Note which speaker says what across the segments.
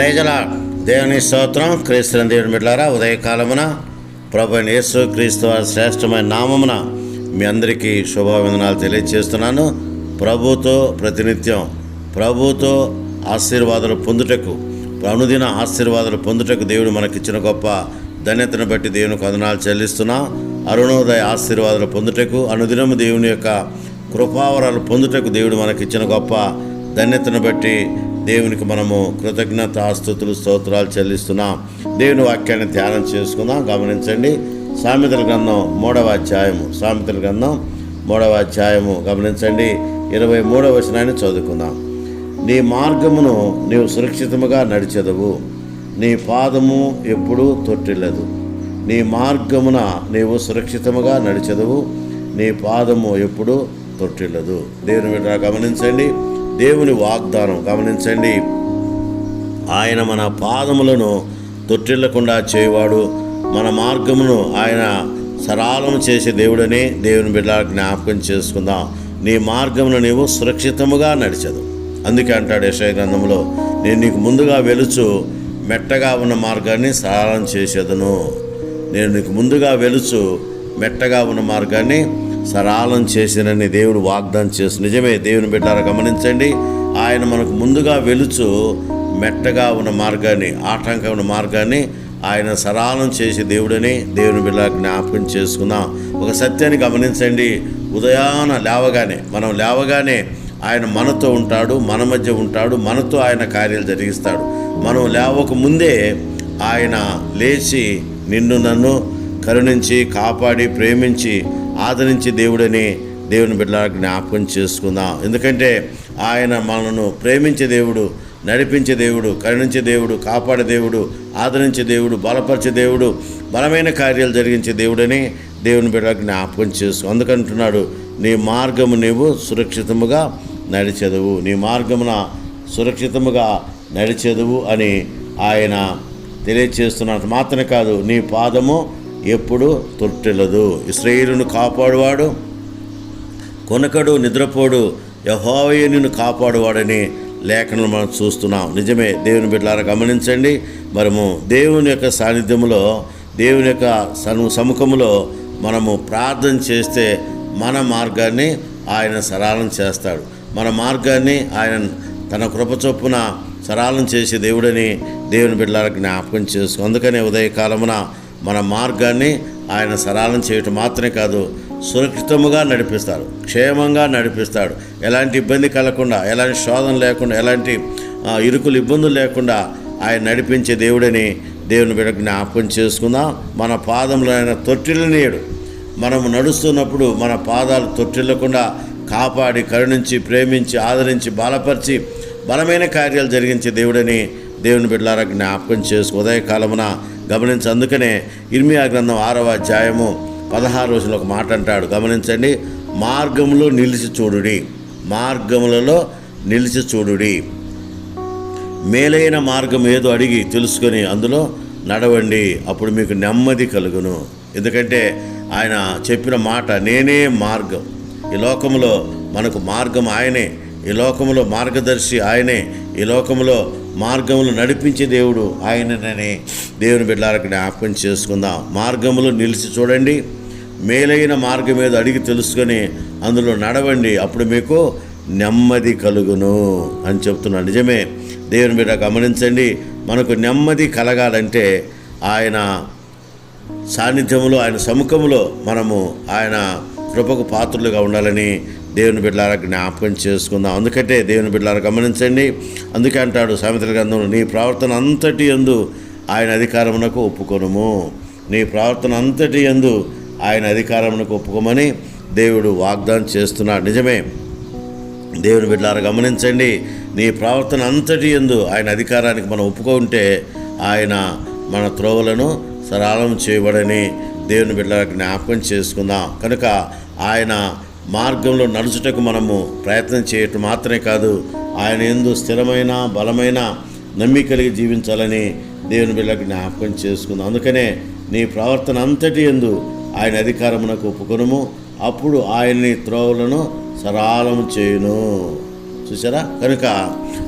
Speaker 1: ప్రజల దేవుని స్తోత్రం. క్రీస్తుని దేవుని బిడ్డారా ఉదయకాలమున ప్రభు యేసు క్రీస్తు వారి శ్రేష్టమైన నామమున మీ అందరికీ శుభావందనాలు తెలియజేస్తున్నాను. ప్రభుతో ప్రతినిత్యం ప్రభుతో ఆశీర్వాదాలు పొందుటకు అనుదిన ఆశీర్వాదాలు పొందుటకు దేవుడు మనకిచ్చిన గొప్ప ధన్యతను బట్టి దేవునికి వందనాలు చెల్లిస్తున్నా. అరుణోదయ ఆశీర్వాదాలు పొందుటకు అనుదినము దేవుని యొక్క కృపావరాలు పొందుటకు దేవుడు మనకిచ్చిన గొప్ప ధన్యతను బట్టి దేవునికి మనము కృతజ్ఞత ఆస్తుతులు స్తోత్రాలు చెల్లిస్తున్నాం. దేవుని వాక్యాన్ని ధ్యానం చేసుకుందాం. గమనించండి. సామెతల గ్రంథం మూడవ అధ్యాయము. సామెతల గ్రంథం మూడవ అధ్యాయము. గమనించండి. ఇరవై మూడవ వచనాన్ని చదువుకుందాం. నీ మార్గమును నీవు సురక్షితముగా నడిచెదవు. నీ పాదము ఎప్పుడూ తొట్టిల్లదు. నీ మార్గమున నీవు సురక్షితముగా నడిచెదవు. నీ పాదము ఎప్పుడూ తొట్టిల్లదు. దేవుని గమనించండి. దేవుని వాగ్దానం. గమనించండి. ఆయన మన పాదములను తొట్టిల్లకుండా చేయవాడు. మన మార్గమును ఆయన సరళం చేసే దేవుడని దేవుని బిడ్డ జ్ఞాపకం చేసుకుందాం. నీ మార్గమును నీవు సురక్షితముగా నడిచదు అందుకే అంటాడు యశయ గ్రంథంలో నేను నీకు ముందుగా వెలుచు మెట్టగా ఉన్న మార్గాన్ని సరళం చేసేదను. నేను నీకు ముందుగా వెలుచు మెట్టగా ఉన్న మార్గాన్ని సరాలం చేసినని దేవుడు వాగ్దానం చేసి నిజమే దేవుని బిడ్డారా గమనించండి. ఆయన మనకు ముందుగా వెలుచు మెట్టగా ఉన్న మార్గాన్ని ఆటంకం ఉన్న మార్గాన్ని ఆయన సరాలం చేసే దేవుడని దేవుని బిడ్డ జ్ఞాపకం చేసుకుందాం. ఒక సత్యాన్ని గమనించండి. ఉదయాన లేవగానే మనం లేవగానే ఆయన మనతో ఉంటాడు మన మధ్య ఉంటాడు మనతో ఆయన కార్యాలు జరిగిస్తాడు. మనం లేవక ముందే ఆయన లేచి నిన్ను నన్ను కరుణించి కాపాడి ప్రేమించి ఆదరించి దేవుడని దేవుని బిడ్డ జ్ఞాపకం చేసుకుందాం. ఎందుకంటే ఆయన మనను ప్రేమించే దేవుడు నడిపించే దేవుడు కరుణించే దేవుడు కాపాడే దేవుడు ఆదరించే దేవుడు బలపరిచే దేవుడు బలమైన కార్యాలు జరిగించే దేవుడని దేవుని బిడ్డ జ్ఞాపకం చేసుకో. అందుకంటున్నాడు నీ మార్గము నీవు సురక్షితముగా నడిచెదవు. నీ మార్గమున సురక్షితముగా నడిచెదవు అని ఆయన తెలియచేస్తున్నంత మాత్రమే కాదు నీ పాదము ఎప్పుడు తొట్టెలదు. ఇస్రాయేలును కాపాడువాడు కొనకడు నిద్రపోడు. యహోవయ్య నిన్ను కాపాడువాడని లేఖను మనం చూస్తున్నాం. నిజమే దేవుని బిడ్డలారా గమనించండి. మనము దేవుని యొక్క సాన్నిధ్యంలో దేవుని యొక్క సను సముఖంలో మనము ప్రార్థన చేస్తే మన మార్గాన్ని ఆయన సరళం చేస్తాడు. మన మార్గాన్ని ఆయన తన కృప చొప్పున సరళం చేసే దేవుడని దేవుని బిడ్డలారా జ్ఞాపకం చేసుకో అందుకనే ఉదయకాలమున మన మార్గాన్ని ఆయన సరళం చేయటం మాత్రమే కాదు సురక్షితముగా నడిపిస్తాడు క్షేమంగా నడిపిస్తాడు. ఎలాంటి ఇబ్బంది కలగకుండా ఎలాంటి శోధన లేకుండా ఎలాంటి ఇరుకులు ఇబ్బందులు లేకుండా ఆయన నడిపించే దేవుడని దేవుని బిడ్డ జ్ఞాపకం చేసుకుందాం. మన పాదంలో ఆయన తొట్టిల్లనీయడు. మనము నడుస్తున్నప్పుడు మన పాదాలు తొట్టిల్లకుండా కాపాడి కరుణించి ప్రేమించి ఆదరించి బలపరిచి బలమైన కార్యాలు జరిగించే దేవుడని దేవుని బిడ్డలారా జ్ఞాపకం చేసుకు ఉదయకాలమున గమనించి. అందుకనే ఇర్మియా గ్రంథం ఆరవ అధ్యాయము పదహారు రోజులు ఒక మాట అంటాడు. గమనించండి మార్గములో నిలిచి చూడుడి. మార్గములలో నిలిచి చూడుడి. మేలైన మార్గం ఏదో అడిగి తెలుసుకొని అందులో నడవండి అప్పుడు మీకు నెమ్మది కలుగును. ఎందుకంటే ఆయన చెప్పిన మాట నేనే మార్గం. ఈ లోకంలో మనకు మార్గం ఆయనే. ఈ లోకంలో మార్గదర్శి ఆయనే. ఈ లోకంలో మార్గములు నడిపించే దేవుడు ఆయననని దేవుని బిడ్డలకు జ్ఞాపకం చేసుకుందాం. మార్గములు నిలిచి చూడండి. మేలైన మార్గం మీద అడిగి తెలుసుకొని అందులో నడవండి. అప్పుడు మీకు నెమ్మది కలుగును అని చెప్తున్నాను నిజమే. దేవుని బిడ్డ గమనించండి. మనకు నెమ్మది కలగాలంటే ఆయన సాన్నిధ్యంలో ఆయన సముఖంలో మనము ఆయన కృపకు పాత్రులుగా ఉండాలని దేవుని బిడ్డలారా జ్ఞాపకం చేసుకుందాం. అందుకంటే దేవుని బిడ్డలారా గమనించండి. అందుకే అంటాడు సామెతల గ్రంథంలో నీ ప్రవర్తన అంతటి ఎందు ఆయన అధికారమునకు ఒప్పుకొనుము. నీ ప్రవర్తన అంతటి ఎందు ఆయన అధికారమునకు ఒప్పుకోమని దేవుడు వాగ్దానం చేస్తున్నాడు. నిజమే. దేవుని బిడ్డలారా గమనించండి నీ ప్రవర్తన అంతటి ఎందు ఆయన అధికారానికి మనం ఒప్పుకుంటే ఆయన మన త్రోవలను సరళం చేయబడని దేవుని బిడ్డలకు జ్ఞాపకం చేసుకుందాం. కనుక ఆయన మార్గంలో నడుచుటకు మనము ప్రయత్నం చేయటం మాత్రమే కాదు ఆయన ఎందు స్థిరమైన బలమైన నమ్మి కలిగి జీవించాలని దేవుని బిడ్డలకు జ్ఞాపకం చేసుకుందాం. అందుకనే నీ ప్రవర్తన అంతటి ఎందు ఆయన అధికారమునకు ఒప్పుకొనుము. అప్పుడు ఆయన్ని త్రోవలను సరళము చేయును. చూసారా కనుక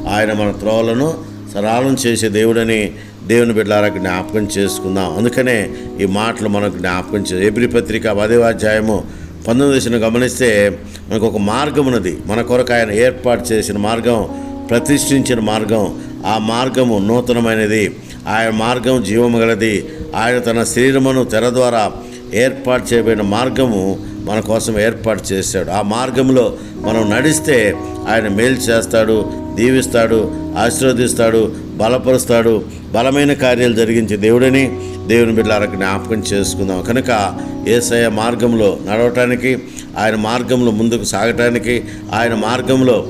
Speaker 1: ఆయన మన త్రోవలను సరళం చేసే దేవుడని దేవుని బిడ్డలారా జ్ఞాపకం చేసుకుందాం. అందుకనే ఈ మాటలు మనకు జ్ఞాపకం చే ఎబ్రి పత్రిక పదేవాధ్యాయము పంతొమ్మిది దశను గమనిస్తే మనకు ఒక మార్గం ఉన్నది. మన కొరకు ఆయన ఏర్పాటు చేసిన మార్గం ప్రతిష్ఠించిన మార్గం ఆ మార్గము నూతనమైనది. ఆయన మార్గం జీవము గలది. ఆయన తన శరీరమును తెర ద్వారా ఏర్పాటు చేయబడిన మార్గము మన కోసం ఏర్పాటు చేశాడు. ఆ మార్గంలో మనం నడిస్తే ఆయన మేలు చేస్తాడు దీవిస్తాడు ఆశీర్వదిస్తాడు బలపరుస్తాడు బలమైన కార్యాలు జరిగించే దేవుడని దేవుని బిడ్డలకు జ్ఞాపకం చేసుకుందాం. కనుక ఏసయ మార్గంలో నడవటానికి ఆయన మార్గంలో ముందుకు సాగటానికి ఆయన మార్గంలో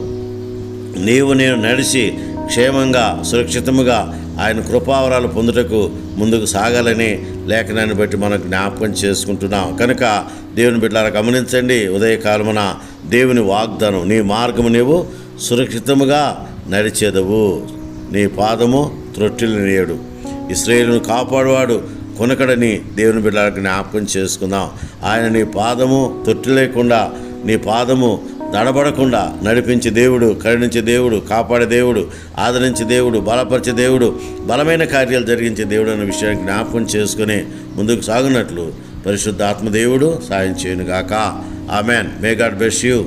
Speaker 1: నీవు నేను నడిచి క్షేమంగా సురక్షితముగా ఆయన కృపావరాలు పొందుటకు ముందుకు సాగాలని లేఖనాన్ని బట్టి మనం జ్ఞాపకం చేసుకుంటున్నాం. కనుక దేవుని బిడ్డలారా గమనించండి ఉదయకాలమున దేవుని వాగ్దానం నీ మార్గము నీవు సురక్షితముగా నడిచేదవు. నీ పాదము త్రొట్టిల్ని నేడు ఇస్రాయేలును కాపాడువాడు కొనకడని దేవుని బిడ్డలకు జ్ఞాపకం చేసుకుందాం. ఆయన నీ పాదము తొట్టి లేకుండా నీ పాదము నడబడకుండా నడిపించే దేవుడు కరుణించే దేవుడు కాపాడే దేవుడు ఆదరించే దేవుడు బలపరిచే దేవుడు బలమైన కార్యాలు జరిగించే దేవుడు అనే విషయాన్ని జ్ఞాపకం చేసుకుని ముందుకు సాగునట్లు పరిశుద్ధ ఆత్మదేవుడు సాయం చేయనుగాక. Amen. May God bless you.